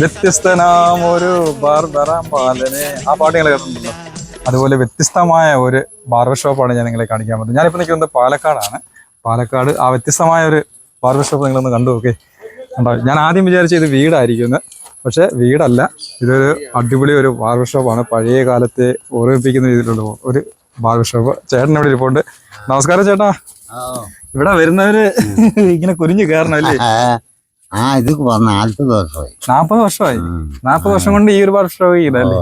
വ്യത്യസ്തനാമൊരു ബാർബറാം പാലനെ. ആ പാട്ട് ഞങ്ങൾ കേട്ടിട്ടുണ്ടല്ലോ. അതുപോലെ വ്യത്യസ്തമായ ഒരു ബാർബർ ഷോപ്പാണ് ഞാൻ നിങ്ങളെ കാണിക്കാൻ പറ്റുന്നത് ഞാനിപ്പോൾ നിൽക്കുന്നത് പാലക്കാടാണ്. പാലക്കാട് ആ വ്യത്യസ്തമായ ഒരു ബാർബർ ഷോപ്പ് നിങ്ങളൊന്ന് കണ്ടു നോക്കേ. കണ്ടോ? ഞാൻ ആദ്യം വിചാരിച്ച ഇത് വീടായിരിക്കും പക്ഷെ വീടല്ല. ഇതൊരു അടിപൊളി ഒരു ബാർബർ ഷോപ്പാണ്. പഴയ കാലത്തെ ഓർമ്മിപ്പിക്കുന്ന രീതിയിലുള്ള ഒരു ബാർബർ ഷോപ്പ്. ചേട്ടൻ ഇവിടെ ഇരിപ്പുണ്ട്. നമസ്കാരം ചേട്ടാ. ഇവിടെ വരുന്നവര് ഇങ്ങനെ കുരിഞ്ഞു കയറണം അല്ലേ ആ ഇത് നാല്പത് വർഷമായി. നാപ്പത് വർഷമായി? നാപ്പത് വർഷം കൊണ്ട് ഈ ഒരു ഷോപ്പ് ചെയ്തല്ലേ?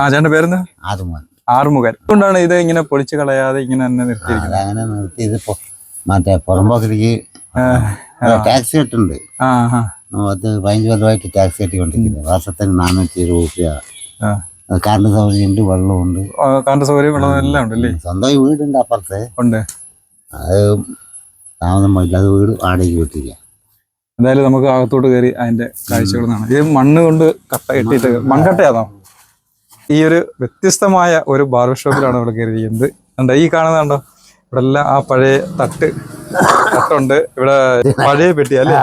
ആ ചേട്ടന്റെ പേരെന്താ? ആറ് മണി ആറുമുഖൻ. അതുകൊണ്ടാണ് ഇത് ഇങ്ങനെ പൊളിച്ചു കളയാതെ ഇങ്ങനെ തന്നെ നിർത്തിയിരിക്കുന്നത്. അങ്ങനെ നിർത്തി ഇതിപ്പോ മറ്റേ പുറമ്പോക്കിലേക്ക് ടാക്സി കെട്ടുണ്ട്. അത് പതിനഞ്ച് കൊല്ലമായിട്ട് ടാക്സി കെട്ടിക്കൊണ്ടിരിക്കുന്നത് വർഷത്തിന് നാനൂറ്റി ഇരുപത് രൂപ കറണ്ട് സൗകര്യമുണ്ട് വെള്ളമുണ്ട്. കറണ്ട് സൗകര്യം വെള്ളം എല്ലാം ഉണ്ടല്ലേ? സ്വന്തമായി വീടുണ്ട് അപ്പുറത്ത്. ഉണ്ട്. അത് താമസം പോയില്ല അത് വീട് വാടകയ്ക്ക് വിട്ടില്ല. എന്തായാലും നമുക്ക് അകത്തോട്ട് കയറി അതിന്റെ കാഴ്ചകൾ കാണാം. ഇത് മണ്ണ് കൊണ്ട് കട്ട കെട്ടിയിട്ട് മൺകട്ടയാണോ? ഈ ഒരു വ്യത്യസ്തമായ ഒരു ബാർബർ ഷോപ്പിലാണ് ഇവിടെ കയറിയിരിക്കുന്നത്. എന്താ ഈ കാണുന്നുണ്ടോ ഇവിടെ എല്ലാം ആ പഴയ തട്ട് തട്ടുണ്ട്. ഇവിടെ പഴയ പെട്ടി അല്ലേ?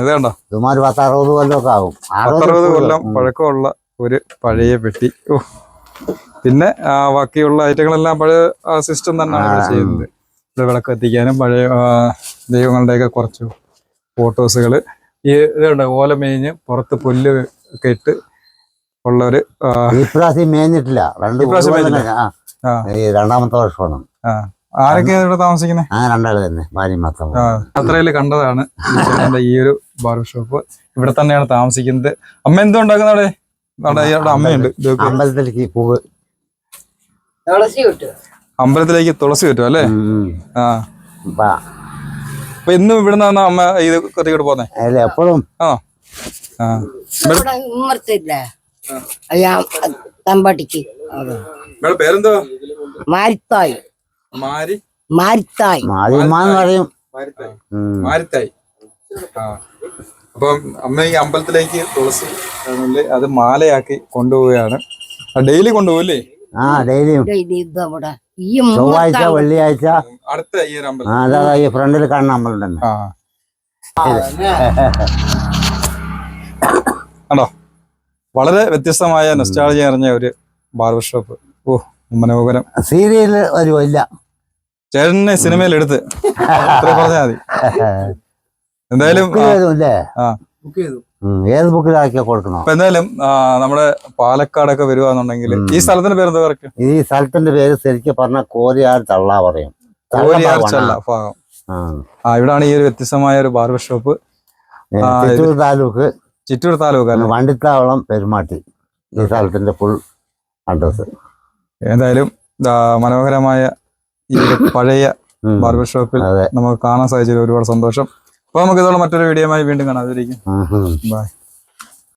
ഇത് കണ്ടോ? സുമാർ പത്ത് അറുപത് കൊല്ലമൊക്കെ ആകും പത്തറുപത് കൊല്ലം പഴക്കമുള്ള ഒരു പഴയ പെട്ടി. ഓ പിന്നെ ബാക്കിയുള്ള ഐറ്റങ്ങളെല്ലാം പഴയ സിസ്റ്റം തന്നെയാണ് ചെയ്യുന്നത്. വിളക്ക് എത്തിക്കാനും പഴയ ദൈവങ്ങളുടെയൊക്കെ കുറച്ച് ഫോട്ടോസുകൾ. ഈ ഇതുണ്ട് ഓല മേഞ്ഞ് പുറത്ത് പുല്ല് ഒക്കെ ഇട്ട് ഉള്ളൊരു ഇപ്രാവശ്യം മേഞ്ഞിട്ടില്ല. രണ്ട് കൊല്ലം ആ. ആ. രണ്ടാമത്തെ വർഷമാണ്. ആരൊക്കെയാണ് ഇവിടെ താമസിക്കുന്നത് ആ രണ്ടാൾ തന്നെ ഭാര്യ മാത്രം. യാത്രയിൽ കണ്ടതാണ് ഈ ഒരു ബാർബർ ഷോപ്പ് ഇവിടെ തന്നെയാണ് താമസിക്കുന്നത്. അമ്മ എന്തോ ഉണ്ടാക്കുന്നവിടെ അമ്മയുണ്ട്. അമ്പലത്തിലേക്ക് പൂവ് തുളസി കിട്ടുക. അമ്പലത്തിലേക്ക് തുളസി പറ്റും അല്ലേ? ആ. അപ്പൊ ഇന്നും ഇവിടെ നിന്നാണ് അമ്മ ഇത് കത്തിക്കോട്ട് പോന്നെ? എപ്പോഴും ആ. തമ്പട്ടിക്ക്. പേരെന്തോ മാരിത്തായി. മാരി? മാരിത്തായി. പറയും. മാരിത്തായി. അപ്പം അമ്മ ഈ അമ്പലത്തിലേക്ക് തുളസി ആണല്ലേ അത് മാലയാക്കി കൊണ്ടുപോവുകയാണ്. ഡെയിലി കൊണ്ടുപോകല്ലേ ആ ഡെയിലി. ഈ ചൊവ്വാഴ്ച വെള്ളിയാഴ്ച. അടുത്ത ഈ ഒരു അമ്പലം അതാ ഈ ഫ്രണ്ടിൽ കാണുന്ന അമ്പലം ണ്ടോ ആ. ആണോ വളരെ വ്യത്യസ്തമായ നെസ്റ്റാളജി അറിഞ്ഞ ഒരു ബാർബർ ഷോപ്പ് ഓ മനോഹരം. സീരിയൽ വരുമില്ല ഇല്ല. ചേട്ടനെ സിനിമയിൽ എടുത്ത്. അത്ര പറഞ്ഞാൽ മതി. എന്തായാലും ബുക്ക് ചെയ്തും ഇല്ലേ ആ. ഏത് ബുക്കിലാക്കിയാ കൊടുക്കണം? അപ്പൊ എന്തായാലും നമ്മുടെ പാലക്കാടൊക്കെ വരുവാന്നുണ്ടെങ്കിൽ ഈ സ്ഥലത്തിന്റെ പേര് കറക്റ്റ് ഈ സ്ഥലത്തിന്റെ പേര് ശരിക്കും പറഞ്ഞ കോരിയാർ തള്ള പറയും. കോരിയാർ ഭാഗം. ആ. ഇവിടാണ് ഈ ഒരു വ്യത്യസ്തമായ ഒരു ബാർബർ ഷോപ്പ്. ചിറ്റൂർ താലൂക്ക്. ചിറ്റൂർ താലൂക്ക് അല്ലേ? വണ്ടിത്താവളം പെരുമാട്ടി. ഈ സ്ഥലത്തിന്റെ ഫുൾ അഡ്രസ് എന്തായാലും മനോഹരമായ ഈ പഴയ ബാർബർ ഷോപ്പിൽ നമുക്ക് കാണാൻ സാധിച്ചതിൽ ഒരുപാട് സന്തോഷം. അപ്പൊ നമുക്ക് ഇതോടെ മറ്റൊരു വീഡിയോയുമായി വീണ്ടും കാണാം. അതിരിക്കും ഉം, ഉം. ബൈ